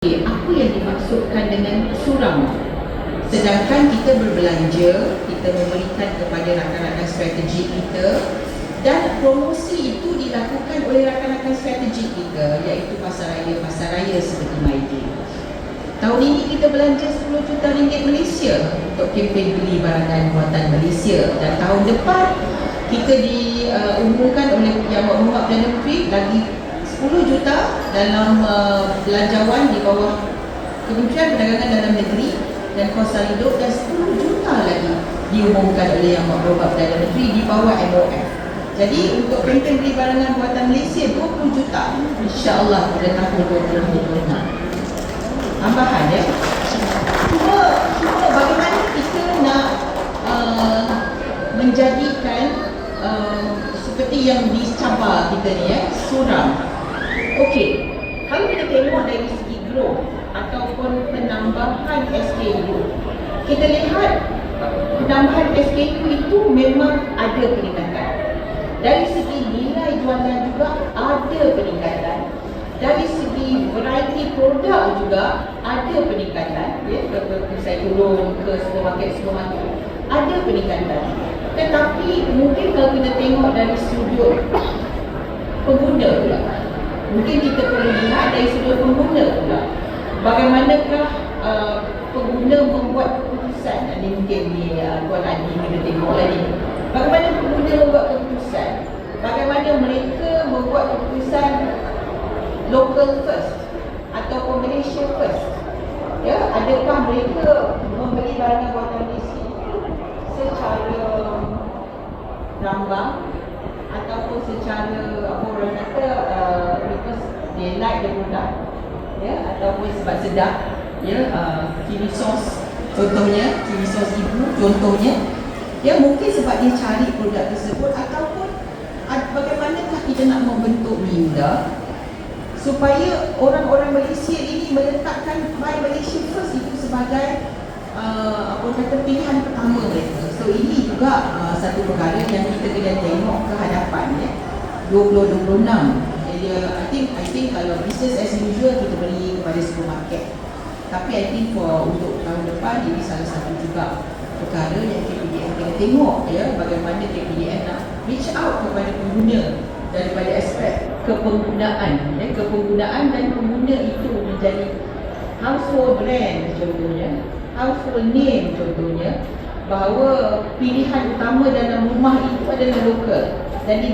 Apa yang dimaksudkan dengan suram? Sedangkan kita berbelanja, kita memberikan kepada rakan-rakan strategi kita dan promosi itu dilakukan oleh rakan-rakan strategi kita iaitu pasar raya-pasar raya seperti Maidi. Tahun ini kita belanja 10 juta ringgit Malaysia untuk kempen beli barangan buatan Malaysia dan tahun depan kita diumumkan oleh Yang Berhormat Perdana Menteri lagi 10 juta dalam uh, belanjawan di bawah Kementerian Perdagangan Dalam Negeri dan Kos Hidup dan 10 juta lagi diumumkan oleh Yang Berhormat Perdana Menteri di bawah MOF. Jadi untuk kempen beli barangan buatan Malaysia 20 juta insya-Allah pada tahun 2026. Tambahan ya. Cuma cuma bagaimana kita nak uh, menjadikan uh, seperti yang dicabar kita ni ya, suram. Okey, kalau kita tengok dari segi growth ataupun penambahan SKU, kita lihat penambahan SKU itu memang ada peningkatan. Dari segi nilai jualan juga ada peningkatan. Dari segi variety produk juga ada peningkatan. Ya, ke saya turun ke supermarket-supermarket ada peningkatan. Tetapi mungkin kalau kita tengok dari sudut pengguna pula, mungkin kita perlu lihat dari sudut pengguna pula. Bagaimanakah uh, pengguna membuat keputusan? Ini mungkin ni uh, Tuan Adi kita tengok ni. Bagaimana pengguna membuat keputusan? Bagaimana mereka membuat keputusan local first ataupun Malaysia first? Ya, adakah mereka membeli barangan buatan Malaysia secara rambang ataupun secara apa orang like the product ya ataupun sebab sedap ya uh, chili sauce contohnya chili sauce ibu contohnya ya mungkin sebab dia cari produk tersebut ataupun uh, bagaimanakah kita nak membentuk minda supaya orang-orang Malaysia ini meletakkan My Malaysia First itu sebagai uh, apa kata pilihan pertama mereka. So ini juga uh, satu perkara yang kita kena tengok ke hadapan ya. 2026. Uh, I think I think kalau business as usual kita beli kepada supermarket. Tapi I think for untuk tahun depan ini salah satu juga perkara yang KPDN kena tengok ya bagaimana KPDN nak reach out kepada pengguna daripada aspek kepenggunaan ya kepenggunaan dan pengguna itu menjadi household brand contohnya household name contohnya bahawa pilihan utama dalam rumah itu adalah lokal dan dia